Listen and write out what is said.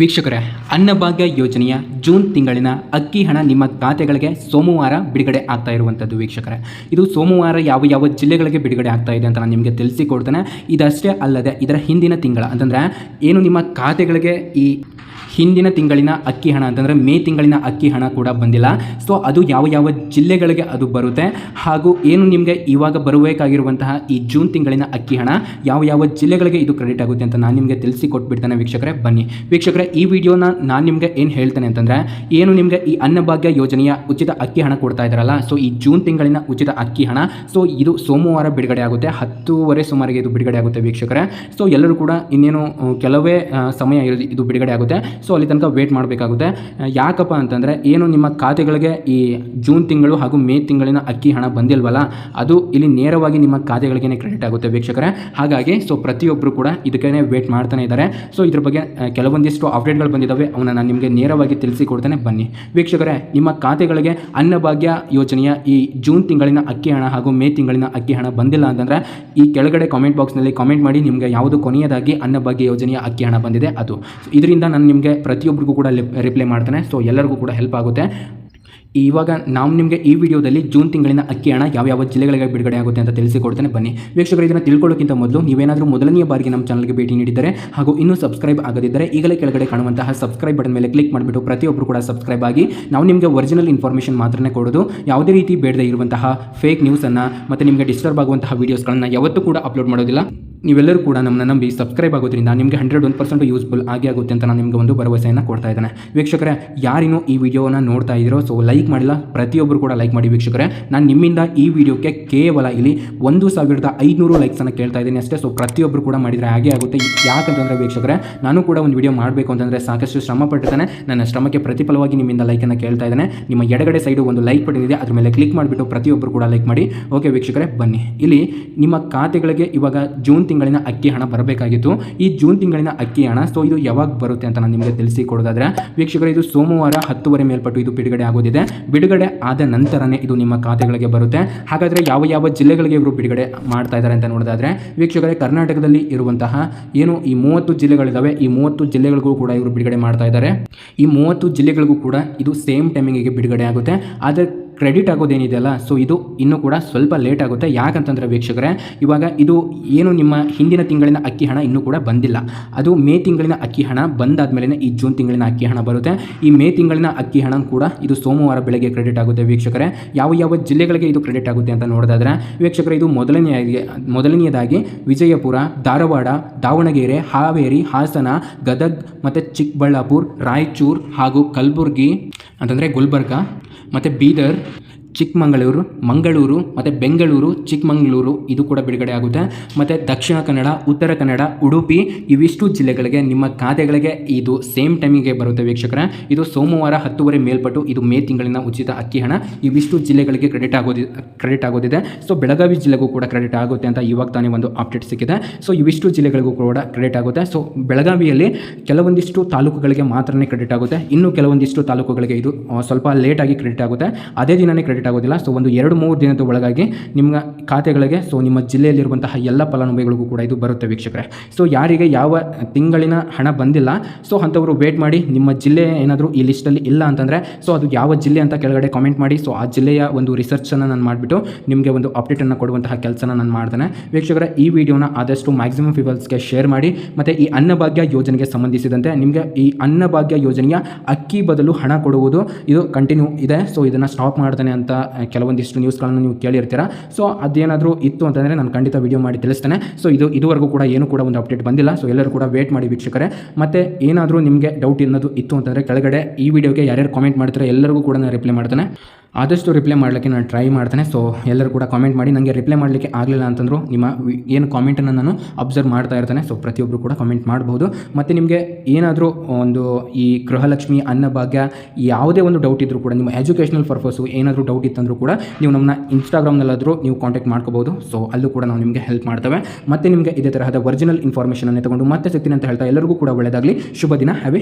ವೀಕ್ಷಕರೇ, ಅನ್ನಭಾಗ್ಯ ಯೋಜನೆಯ ಜೂನ್ ತಿಂಗಳಿನ ಅಕ್ಕಿ ಹಣ ನಿಮ್ಮ ಖಾತೆಗಳಿಗೆ ಸೋಮವಾರ ಬಿಡುಗಡೆ ಆಗ್ತಾ ಇರುವಂಥದ್ದು ವೀಕ್ಷಕರೇ. ಇದು ಸೋಮವಾರ ಯಾವ ಯಾವ ಜಿಲ್ಲೆಗಳಿಗೆ ಬಿಡುಗಡೆ ಆಗ್ತಾ ಇದೆ ಅಂತ ನಾನು ನಿಮಗೆ ತಿಳಿಸಿಕೊಡ್ತೇನೆ. ಇದಷ್ಟೇ ಅಲ್ಲದೆ ಇದರ ಹಿಂದಿನ ತಿಂಗಳ ಅಂತಂದರೆ ಏನು ನಿಮ್ಮ ಖಾತೆಗಳಿಗೆ ಈ ಹಿಂದಿನ ತಿಂಗಳಿನ ಅಕ್ಕಿ ಹಣ ಅಂತಂದರೆ ಮೇ ತಿಂಗಳಿನ ಅಕ್ಕಿ ಹಣ ಕೂಡ ಬಂದಿಲ್ಲ. ಸೊ ಅದು ಯಾವ ಯಾವ ಜಿಲ್ಲೆಗಳಿಗೆ ಅದು ಬರುತ್ತೆ. ಹಾಗೂ ಏನು ನಿಮಗೆ ಇವಾಗ ಬರಬೇಕಾಗಿರುವಂತಹ ಈ ಜೂನ್ ತಿಂಗಳಿನ ಅಕ್ಕಿ ಹಣ, ಯಾವ ಯಾವ ಜಿಲ್ಲೆಗಳಿಗೆ ಇದು ಕ್ರೆಡಿಟ್ ಆಗುತ್ತೆ ಅಂತ ನಾನು ನಿಮಗೆ ತಿಳಿಸಿ ಕೊಟ್ಬಿಡ್ತೇನೆ ವೀಕ್ಷಕರೇ. ಬನ್ನಿ. ವೀಕ್ಷಕರೇ, ಈ ವಿಡಿಯೋನ ನಾನು ನಿಮಗೆ ಏನು ಹೇಳ್ತೇನೆ ಅಂತಂದರೆ, ಏನು ನಿಮಗೆ ಈ ಅನ್ನಭಾಗ್ಯ ಯೋಜನೆಯ ಉಚಿತ ಅಕ್ಕಿ ಹಣ ಕೊಡ್ತಾ ಇದ್ದಾರಲ್ಲ ಸೊ ಈ ಜೂನ್ ತಿಂಗಳಿನ ಉಚಿತ ಅಕ್ಕಿ ಹಣ ಸೊ ಇದು ಸೋಮವಾರ ಬಿಡುಗಡೆ ಆಗುತ್ತೆ. ಹತ್ತೂವರೆ ಸುಮಾರಿಗೆ ಇದು ಬಿಡುಗಡೆ ಆಗುತ್ತೆ ವೀಕ್ಷಕರೇ. ಸೊ ಎಲ್ಲರೂ ಕೂಡ ಇನ್ನೇನು ಕೆಲವೇ ಸಮಯ ಇದು ಬಿಡುಗಡೆ ಆಗುತ್ತೆ. ಸೊ ಅಲ್ಲಿ ತನಕ ವೇಟ್ ಮಾಡಬೇಕಾಗುತ್ತೆ. ಯಾಕಪ್ಪ ಅಂತಂದರೆ ಏನು ನಿಮ್ಮ ಖಾತೆಗಳಿಗೆ ಈ ಜೂನ್ ತಿಂಗಳು ಹಾಗೂ ಮೇ ತಿಂಗಳಿನ ಅಕ್ಕಿ ಹಣ ಬಂದಿಲ್ವಲ್ಲ, ಅದು ಇಲ್ಲಿ ನೇರವಾಗಿ ನಿಮ್ಮ ಖಾತೆಗಳಿಗೆ ಕ್ರೆಡಿಟ್ ಆಗುತ್ತೆ ವೀಕ್ಷಕರೇ. ಹಾಗಾಗಿ ಸೊ ಪ್ರತಿಯೊಬ್ಬರು ಕೂಡ ಇದಕ್ಕೇ ವೇಟ್ ಮಾಡ್ತಾನೆ ಇದ್ದಾರೆ. ಸೊ ಇದ್ರ ಬಗ್ಗೆ ಕೆಲವೊಂದಿಷ್ಟು ಅಪ್ಡೇಟ್ಗಳು ಬಂದಿದ್ದಾವೆ. ಅವನ್ನ ನಾನು ನಿಮಗೆ ನೇರವಾಗಿ ತಿಳಿಸಿಕೊಡ್ತೇನೆ. ಬನ್ನಿ. ವೀಕ್ಷಕರೇ, ನಿಮ್ಮ ಖಾತೆಗಳಿಗೆ ಅನ್ನಭಾಗ್ಯ ಯೋಜನೆಯ ಈ ಜೂನ್ ತಿಂಗಳಿನ ಅಕ್ಕಿ ಹಣ ಹಾಗೂ ಮೇ ತಿಂಗಳಿನ ಅಕ್ಕಿ ಹಣ ಬಂದಿಲ್ಲ ಅಂತಂದರೆ, ಈ ಕೆಳಗಡೆ ಕಾಮೆಂಟ್ ಬಾಕ್ಸ್ನಲ್ಲಿ ಕಾಮೆಂಟ್ ಮಾಡಿ ನಿಮಗೆ ಯಾವುದು ಕೊನೆಯದಾಗಿ ಅನ್ನಭಾಗ್ಯ ಯೋಜನೆಯ ಅಕ್ಕಿ ಹಣ ಬಂದಿದೆ ಅದು. ಇದರಿಂದ ನಾನು ನಿಮಗೆ ಪ್ರತಿಯೊಬ್ಬರಿಗೂ ಕೂಡ ರಿಪ್ಲೈ ಮಾಡ್ತಾನೆ ಸೊ ಎಲ್ಲರಿಗೂ ಕೂಡ ಹೆಲ್ಪ್ ಆಗುತ್ತೆ. ಇವಾಗ ನಾವು ನಿಮಗೆ ಈ ವಿಡಿಯೋದಲ್ಲಿ ಜೂನ್ ತಿಂಗಳಿನ ಅಕ್ಕಿ ಹಣ ಯಾವ ಯಾವ ಜಿಲ್ಲೆಗಳಿಗೆ ಬಿಡುಗಡೆ ಆಗುತ್ತೆ ಅಂತ ತಿಳಿಸಿಕೊಡ್ತೇನೆ, ಬನ್ನಿ. ವೀಕ್ಷಕರು, ಇದನ್ನು ತಿಳ್ಕೊಳ್ಳೋಕ್ಕಿಂತ ಮೊದಲು ನೀವೇನಾದರೂ ಮೊದಲನೆಯ ಬಾರಿಗೆ ನಮ್ಮ ಚಾನಲ್ಗೆ ಭೇಟಿ ನೀಡಿದರೆ ಹಾಗೂ ಇನ್ನೂ ಸಬ್ಸ್ಕ್ರೈಬ್ ಆಗದಿದ್ದರೆ ಈಗಲೇ ಕೆಳಗಡೆ ಕಾಣುವಂತಹ ಸಬ್ಸ್ಕ್ರೈಬ್ ಬಟನ್ ಮೇಲೆ ಕ್ಲಿಕ್ ಮಾಡಿಬಿಟ್ಟು ಪ್ರತಿಯೊಬ್ಬರು ಕೂಡ ಸಬ್ಸ್ಕ್ರೈಬ್ ಆಗಿ ನಾವು ನಿಮಗೆ ಒರಿಜಿನಲ್ ಇನ್ಫಾರ್ಮೇಷನ್ ಮಾತ್ರನೇ ಕೊಡೋದು. ಯಾವುದೇ ರೀತಿ ಬೇಡದೇ ಇರುವಂತಹ ಫೇಕ್ ನ್ಯೂಸನ್ನು ಮತ್ತು ನಿಮಗೆ ಡಿಸ್ಟರ್ಬ್ ಆಗುವಂತಹ ವೀಡಿಯೋಸ್ಗಳನ್ನು ಯಾವತ್ತೂ ಕೂಡ ಅಪ್ಲೋಡ್ ಮಾಡೋದಿಲ್ಲ. ನೀವೆಲ್ಲರೂ ಕೂಡ ನಮ್ಮನ್ನ ನಂಬಿ ಸಬ್ಸ್ಕ್ರೈಬ್ ಆಗೋದ್ರಿಂದ ನಿಮಗೆ ಹಂಡ್ರೆಡ್ ಒನ್ ಪರ್ಸೆಂಟ್ ಯೂಸ್ಫುಲ್ ಆಗಿ ಆಗುತ್ತೆ ಅಂತ ನಾನು ನಿಮಗೆ ಒಂದು ಭರವಸೆಯನ್ನು ಕೊಡ್ತಾ ಇದ್ದೇನೆ. ವೀಕ್ಷಕರೇ ಯಾರಿನೂ ಈ ವಿಡಿಯೋನ ನೋಡ್ತಾ ಇದ್ದೀರೋ ಸೊ ಲೈಕ್ ಮಾಡಿಲ್ಲ ಪ್ರತಿಯೊಬ್ಬರು ಕೂಡ ಲೈಕ್ ಮಾಡಿ ವೀಕ್ಷಕರೇ. ನಾನು ನಿಮ್ಮಿಂದ ಈ ವಿಡಿಯೋಕ್ಕೆ ಕೇವಲ ಇಲ್ಲಿ ಒಂದು ಸಾವಿರದ ಐದುನೂರು ಲೈಕ್ಸನ್ನು ಕೇಳ್ತಾ ಇದ್ದೀನಿ ಅಷ್ಟೇ ಸೊ ಪ್ರತಿಯೊಬ್ಬರು ಕೂಡ ಮಾಡಿದರೆ ಹಾಗೆ ಆಗುತ್ತೆ. ಯಾಕಂತಂದರೆ ವೀಕ್ಷಕರೇ, ನಾನು ಕೂಡ ಒಂದು ವಿಡಿಯೋ ಮಾಡಬೇಕು ಅಂತಂದರೆ ಸಾಕಷ್ಟು ಶ್ರಮ ಪಟ್ಟಿದ್ದೇನೆ. ನನ್ನ ಶ್ರಮಕ್ಕೆ ಪ್ರತಿಫಲವಾಗಿ ನಿಮ್ಮಿಂದ ಲೈಕನ್ನು ಕೇಳ್ತಾ ಇದ್ದೇನೆ. ನಿಮ್ಮ ಎಡಗಡೆ ಸೈಡು ಒಂದು ಲೈಕ್ ಬಟನ್ ಇದೆ, ಅದ್ರ ಮೇಲೆ ಕ್ಲಿಕ್ ಮಾಡಿಬಿಟ್ಟು ಪ್ರತಿಯೊಬ್ಬರು ಕೂಡ ಲೈಕ್ ಮಾಡಿ. ಓಕೆ ವೀಕ್ಷಕರೇ, ಬನ್ನಿ. ಇಲ್ಲಿ ನಿಮ್ಮ ಖಾತೆಗಳಿಗೆ ಇವಾಗ ಜೂನ್ ತಿಂಗಳಿನ ಅಕ್ಕಿ ಹಣ ಬರಬೇಕಾಗಿತ್ತು. ಈ ಜೂನ್ ತಿಂಗಳಿನ ಅಕ್ಕಿ ಹಣ ಸೊ ಇದು ಯಾವಾಗ ಬರುತ್ತೆ ಅಂತ ನಾನು ನಿಮಗೆ ತಿಳಿಸಿ ಕೊಡೋದಾದ್ರೆ ವೀಕ್ಷಕರೇ, ಇದು ಸೋಮವಾರ ಹತ್ತುವರೆ ಮೇಲ್ಪಟ್ಟು ಇದು ಬಿಡುಗಡೆ ಆಗೋದಿದೆ. ಬಿಡುಗಡೆ ಆದ ನಂತರನೇ ಇದು ನಿಮ್ಮ ಖಾತೆಗಳಿಗೆ ಬರುತ್ತೆ. ಹಾಗಾದರೆ ಯಾವ ಯಾವ ಜಿಲ್ಲೆಗಳಿಗೆ ಇವರು ಬಿಡುಗಡೆ ಮಾಡ್ತಾ ಇದ್ದಾರೆ ಅಂತ ನೋಡೋದಾದ್ರೆ, ವೀಕ್ಷಕರೇ, ಕರ್ನಾಟಕದಲ್ಲಿ ಇರುವಂತಹ ಏನು ಈ ಮೂವತ್ತು ಜಿಲ್ಲೆಗಳಿದ್ದಾವೆ ಈ ಮೂವತ್ತು ಜಿಲ್ಲೆಗಳಿಗೂ ಕೂಡ ಇವರು ಬಿಡುಗಡೆ ಮಾಡ್ತಾ ಇದ್ದಾರೆ. ಈ ಮೂವತ್ತು ಜಿಲ್ಲೆಗಳಿಗೂ ಕೂಡ ಇದು ಸೇಮ್ ಟೈಮಿಂಗಿಗೆ ಬಿಡುಗಡೆ ಆಗುತ್ತೆ. ಆದರೆ ಕ್ರೆಡಿಟ್ ಆಗೋದೇನಿದೆಯಲ್ಲ ಸೊ ಇದು ಇನ್ನೂ ಕೂಡ ಸ್ವಲ್ಪ ಲೇಟ್ ಆಗುತ್ತೆ. ಯಾಕಂತಂದರೆ ವೀಕ್ಷಕರೇ, ಇವಾಗ ಇದು ಏನು ನಿಮ್ಮ ಹಿಂದಿನ ತಿಂಗಳಿನ ಅಕ್ಕಿ ಹಣ ಇನ್ನೂ ಕೂಡ ಬಂದಿಲ್ಲ. ಅದು ಮೇ ತಿಂಗಳಿನ ಅಕ್ಕಿ ಹಣ ಬಂದಾದ್ಮೇಲೆ ಈ ಜೂನ್ ತಿಂಗಳಿನ ಅಕ್ಕಿ ಹಣ ಬರುತ್ತೆ. ಈ ಮೇ ತಿಂಗಳಿನ ಅಕ್ಕಿ ಹಣ ಕೂಡ ಇದು ಸೋಮವಾರ ಬೆಳಗ್ಗೆ ಕ್ರೆಡಿಟ್ ಆಗುತ್ತೆ ವೀಕ್ಷಕರೇ. ಯಾವ ಯಾವ ಜಿಲ್ಲೆಗಳಿಗೆ ಇದು ಕ್ರೆಡಿಟ್ ಆಗುತ್ತೆ ಅಂತ ನೋಡೋದಾದ್ರೆ, ವೀಕ್ಷಕರೇ, ಇದು ಮೊದಲನೆಯ ಮೊದಲನೆಯದಾಗಿ ವಿಜಯಪುರ, ಧಾರವಾಡ, ದಾವಣಗೆರೆ, ಹಾವೇರಿ, ಹಾಸನ, ಗದಗ್, ಮತ್ತು ಚಿಕ್ಕಬಳ್ಳಾಪುರ, ರಾಯಚೂರು ಹಾಗೂ ಕಲಬುರಗಿ, ಅಂತಂದರೆ ಗುಲ್ಬರ್ಗ ಮತ್ತು ಬೀದರ್ ಚಿಕ್ಕಮಗಳೂರು, ಮಂಗಳೂರು ಮತ್ತು ಬೆಂಗಳೂರು, ಚಿಕ್ಕಮಗಳೂರು ಇದು ಕೂಡ ಬಿಡುಗಡೆ ಆಗುತ್ತೆ. ಮತ್ತು ದಕ್ಷಿಣ ಕನ್ನಡ, ಉತ್ತರ ಕನ್ನಡ, ಉಡುಪಿ ಇವಿಷ್ಟು ಜಿಲ್ಲೆಗಳಿಗೆ ನಿಮ್ಮ ಖಾತೆಗಳಿಗೆ ಇದು ಸೇಮ್ ಟೈಮಿಗೆ ಬರುತ್ತೆ ವೀಕ್ಷಕರ. ಇದು ಸೋಮವಾರ ಹತ್ತುವರೆ ಮೇಲ್ಪಟ್ಟು ಇದು ಮೇ ತಿಂಗಳಿನ ಉಚಿತ ಅಕ್ಕಿ ಹಣ. ಇವಿಷ್ಟು ಜಿಲ್ಲೆಗಳಿಗೆ ಕ್ರೆಡಿಟ್ ಆಗೋದಿ ಕ್ರೆಡಿಟ್ ಆಗೋದಿದೆ. ಸೊ ಬೆಳಗಾವಿ ಜಿಲ್ಲೆಗೂ ಕೂಡ ಕ್ರೆಡಿಟ್ ಆಗುತ್ತೆ ಅಂತ ಇವಾಗ ತಾನೇ ಒಂದು ಅಪ್ಡೇಟ್ ಸಿಕ್ಕಿದೆ. ಸೊ ಇವಿಷ್ಟು ಜಿಲ್ಲೆಗಳಿಗೂ ಕೂಡ ಕ್ರೆಡಿಟ್ ಆಗುತ್ತೆ. ಸೊ ಬೆಳಗಾವಿಯಲ್ಲಿ ಕೆಲವೊಂದಿಷ್ಟು ತಾಲೂಕುಗಳಿಗೆ ಮಾತ್ರನೇ ಕ್ರೆಡಿಟ್ ಆಗುತ್ತೆ. ಇನ್ನು ಕೆಲವೊಂದಿಷ್ಟು ತಾಲೂಕುಗಳಿಗೆ ಇದು ಸ್ವಲ್ಪ ಲೇಟಾಗಿ ಕ್ರೆಡಿಟ್ ಆಗುತ್ತೆ. ಅದೇ ದಿನನೇ ಕ್ರೆಡಿಟ್ ಆಗೋದಿಲ್ಲ. ಸೊ ಒಂದು ಎರಡು ಮೂರು ದಿನದ ಒಳಗಾಗಿ ನಿಮ್ಮ ಖಾತೆಗಳಿಗೆ ಸೊ ನಿಮ್ಮ ಜಿಲ್ಲೆಯಲ್ಲಿರುವಂತಹ ಎಲ್ಲ ಫಲಾನುಭವಿಗಳಿಗೂ ಕೂಡ ಇದು ಬರುತ್ತೆ ವೀಕ್ಷಕರೇ. ಸೊ ಯಾರಿಗೆ ಯಾವ ತಿಂಗಳಿನ ಹಣ ಬಂದಿಲ್ಲ ಸೊ ಅಂಥವರು ವೇಟ್ ಮಾಡಿ ನಿಮ್ಮ ಜಿಲ್ಲೆ ಏನಾದರೂ ಈ ಲಿಸ್ಟಲ್ಲಿ ಇಲ್ಲ ಅಂತಂದರೆ ಸೊ ಅದು ಯಾವ ಜಿಲ್ಲೆ ಅಂತ ಕೆಳಗಡೆ ಕಾಮೆಂಟ್ ಮಾಡಿ ಸೊ ಆ ಜಿಲ್ಲೆಯ ಒಂದು ರಿಸರ್ಚನ್ನು ನಾನು ಮಾಡಿಬಿಟ್ಟು ನಿಮಗೆ ಒಂದು ಅಪ್ಡೇಟನ್ನು ಕೊಡುವಂತಹ ಕೆಲಸನ ನಾನು ಮಾಡ್ತೇನೆ. ವೀಕ್ಷಕರ, ಈ ವಿಡಿಯೋನ ಆದಷ್ಟು ಮ್ಯಾಕ್ಸಿಮಮ್ ಪೀಪಲ್ಸ್ಗೆ ಶೇರ್ ಮಾಡಿ, ಮತ್ತು ಈ ಅನ್ನಭಾಗ್ಯ ಯೋಜನೆಗೆ ಸಂಬಂಧಿಸಿದಂತೆ ನಿಮಗೆ ಈ ಅನ್ನಭಾಗ್ಯ ಯೋಜನೆಯ ಅಕ್ಕಿ ಬದಲು ಹಣ ಕೊಡುವುದು ಇದು ಕಂಟಿನ್ಯೂ ಇದೆ. ಸೊ ಇದನ್ನು ಸ್ಟಾಪ್ ಮಾಡ್ತೇನೆ ಅಂತ ಆ, ಕೆಲವೊಂದಿಷ್ಟು ನ್ಯೂಸ್ಗಳನ್ನು ನೀವು ಕೇಳಿರ್ತೀರ. ಸೊ ಅದೇನಾದರೂ ಇತ್ತು ಅಂತಂದರೆ ನಾನು ಖಂಡಿತ ವಿಡಿಯೋ ಮಾಡಿ ತಿಳಿಸ್ತೇನೆ. ಸೊ ಇದು ಇದುವರೆಗೂ ಕೂಡ ಏನು ಕೂಡ ಒಂದು ಅಪ್ಡೇಟ್ ಬಂದಿಲ್ಲ. ಸೊ ಎಲ್ಲರೂ ಕೂಡ ವೇಟ್ ಮಾಡಿ ವೀಕ್ಷಕರೇ. ಮತ್ತು ಏನಾದರೂ ನಿಮಗೆ ಡೌಟ್ ಇನ್ನೋದು ಇತ್ತು ಅಂತಂದರೆ ಕೆಳಗಡೆ ಈ ವಿಡಿಯೋಗೆ ಯಾರ್ಯಾರು ಕಾಮೆಂಟ್ ಮಾಡ್ತಾರೆ ಎಲ್ಲರಿಗೂ ಕೂಡ ನಾನು ರಿಪ್ಲೈ ಮಾಡ್ತೇನೆ. ಆದಷ್ಟು ರಿಪ್ಲೈ ಮಾಡಲಿಕ್ಕೆ ನಾನು ಟ್ರೈ ಮಾಡ್ತೇನೆ. ಸೊ ಎಲ್ಲರೂ ಕೂಡ ಕಾಮೆಂಟ್ ಮಾಡಿ. ನನಗೆ ರಿಪ್ಲೈ ಮಾಡಲಿಕ್ಕೆ ಆಗಲಿಲ್ಲ ಅಂತಂದರೂ ನಿಮ್ಮ ಏನು ಕಾಮೆಂಟನ್ನು ನಾನು ಅಬ್ಸರ್ವ್ ಮಾಡ್ತಾ ಇರ್ತೇನೆ. ಸೊ ಪ್ರತಿಯೊಬ್ಬರು ಕೂಡ ಕಾಮೆಂಟ್ ಮಾಡ್ಬೋದು ಮತ್ತು ನಿಮಗೆ ಏನಾದರೂ ಒಂದು ಈ ಗೃಹಲಕ್ಷ್ಮಿ, ಅನ್ನಭಾಗ್ಯ ಯಾವುದೇ ಒಂದು ಡೌಟ್ ಇದ್ದರೂ ಕೂಡ, ನಿಮ್ಮ ಎಜುಕೇಷನಲ್ ಪರ್ಪಸು ಏನಾದರೂ ಡೌಟ್ ಇತ್ತಂದರೂ ಕೂಡ ನೀವು ನಮ್ಮನ್ನ ಇನ್ಸ್ಟಾಗ್ರಾಮ್ನಲ್ಲಾದರೂ ನೀವು ಕಾಂಟ್ಯಾಕ್ಟ್ ಮಾಡ್ಕೋಬೋದು ಸೊ ಅಲ್ಲೂ ಕೂಡ ನಾವು ನಿಮಗೆ ಹೆಲ್ಪ್ ಮಾಡ್ತೇವೆ. ಮತ್ತು ನಿಮಗೆ ಇದೇ ತರಹದ ಒರಿಜಿನಲ್ ಇನ್ಫಾರ್ಮೇಷನನ್ನು ತಗೊಂಡು ಮತ್ತೆ ಸಿಗ್ತೀನಿ ಅಂತ ಹೇಳ್ತಾ ಎಲ್ಲರಿಗೂ ಕೂಡ ಒಳ್ಳೆಯದಾಗಲಿ ಶುಭ ದಿನ. ಹ್ಯಾವ್